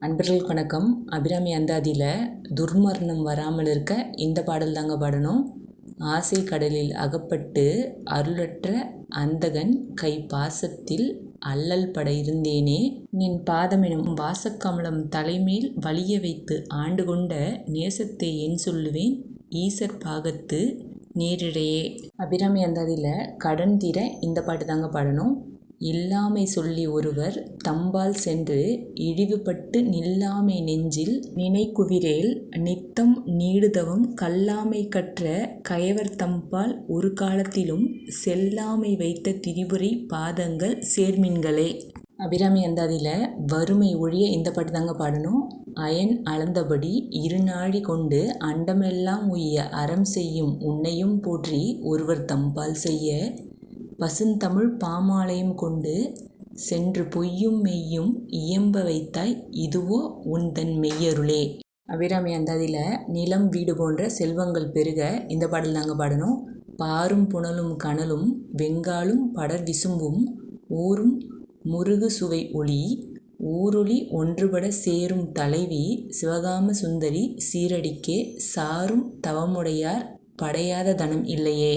அன்பர்களுக்கு வணக்கம். அபிராமி அந்தாதியில் துர்மரணம் வராமல் இருக்க இந்த பாடல் தாங்க பாடணும். ஆசை கடலில் அகப்பட்டு அருளற்ற அந்தகன் கை பாசத்தில் அல்லல் பட இருந்தேனே. நின் பாதமெனும் வாசக்கமலம் தலைமேல் வலிய வைத்து ஆண்டு கொண்ட நேசத்தை என் சொல்லுவேன். ஈசர் பாகத்து நேரிடையே. அபிராமி அந்தாதியில் கடன் தீர இந்த பாட்டு தாங்க பாடணும். இல்லாமை சொல்லி ஒருவர் தம்பால் சென்று இழிவுபட்டு நில்லாமை நெஞ்சில் நினைக்குவிரேல் நித்தம் நீடுதவம் கல்லாமை கற்ற கயவர் தம்பால் ஒரு காலத்திலும் செல்லாமை வைத்த திரிபுரை பாதங்கள் சேர்மின்களே. அபிராமி அந்தாதியில் வறுமை ஒழிய இந்த பாட்டு தாங்க பாடணும். அயன் அளந்தபடி இருநாழி கொண்டு அண்டமெல்லாம் உய்ய அறம் செய்யும் உன்னையும் போற்றி ஒருவர் தம்பால் செய்ய பசுந்தமிழ் பாமாலயம் கொண்டு சென்று பொய்யும் மெய்யும் இயம்ப வைத்தாய் இதுவோ உன்தன் மெய்யருளே. அபிராமி அந்தாதியில் நிலம் வீடு போன்ற செல்வங்கள் பெருக இந்த பாடல் நாங்கள் பாடணும். பாரும் புனலும் கனலும் வெங்காலும் படர் விசும்பும் ஊரும் முருகு சுவை ஒளி ஊரொளி ஒன்றுபட சேரும் தலைவி சிவகாம சுந்தரி சீரடிக்கே சாரும் தவமுடையார் படையாத தனம் இல்லையே.